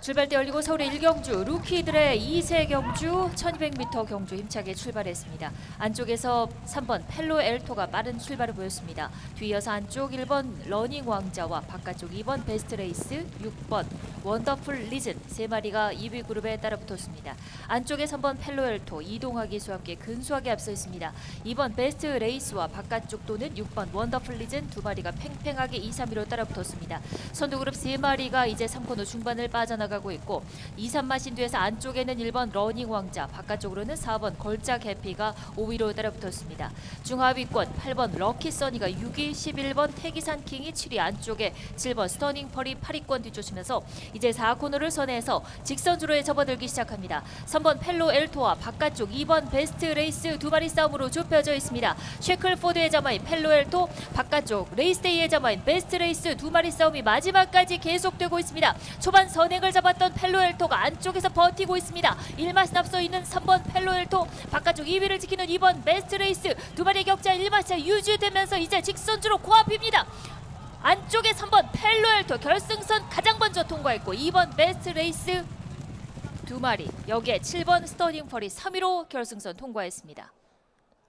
출발대 열리고 서울의 1경주 루키들의 2세 경주 1200m 경주 힘차게 출발했습니다. 안쪽에서 3번 펠로 엘토가 빠른 출발을 보였습니다. 뒤이어서 안쪽 1번 러닝 왕자와 바깥쪽 2번 베스트 레이스 6번 원더풀 리즌 세 마리가 2위 그룹에 따라 붙었습니다. 안쪽에 3번 펠로 엘토 이동하 기 수와 함께 근소하게 앞서 있습니다. 2번 베스트 레이스와 바깥쪽 도는 6번 원더풀 리즌 두 마리가 팽팽하게 2, 3위로 따라 붙었습니다. 선두 그룹 세 마리가 이제 3코너 중반을 빠져나가 고 있고 2, 3마신 뒤에서 안쪽에는 1번 러닝 왕자, 바깥쪽으로는 4번 걸작 해피가 5위로 따라붙었습니다. 중하위권 8번 럭키 써니가 6위, 11번 태기산 킹이 7위 안쪽에 7번 스터닝 펄이 8위권 뒤쫓으면서 이제 4코너를 선회해서 직선주로에 접어들기 시작합니다. 3번 펠로 엘토와 바깥쪽 2번 베스트 레이스 두 마리 싸움으로 좁혀져 있습니다. 쉐클포드의 자마인 펠로 엘토, 바깥쪽 레이스데이의 자마인 베스트 레이스 두 마리 싸움이 마지막까지 계속되고 있습니다. 초반 선행을 잡았던 펠로 엘토가 안쪽에서 버티고 있습니다. 1마신 앞서 있는 3번 펠로 엘토, 바깥쪽 2위를 지키는 2번 베스트 레이스 두 마리 격차 1마차 유지되면서 이제 직선주로 코앞입니다. 안쪽에 3번 펠로 엘토 결승선 가장 먼저 통과했고 2번 베스트 레이스 두 마리 여기에 7번 스터닝 펄이 3위로 결승선 통과했습니다.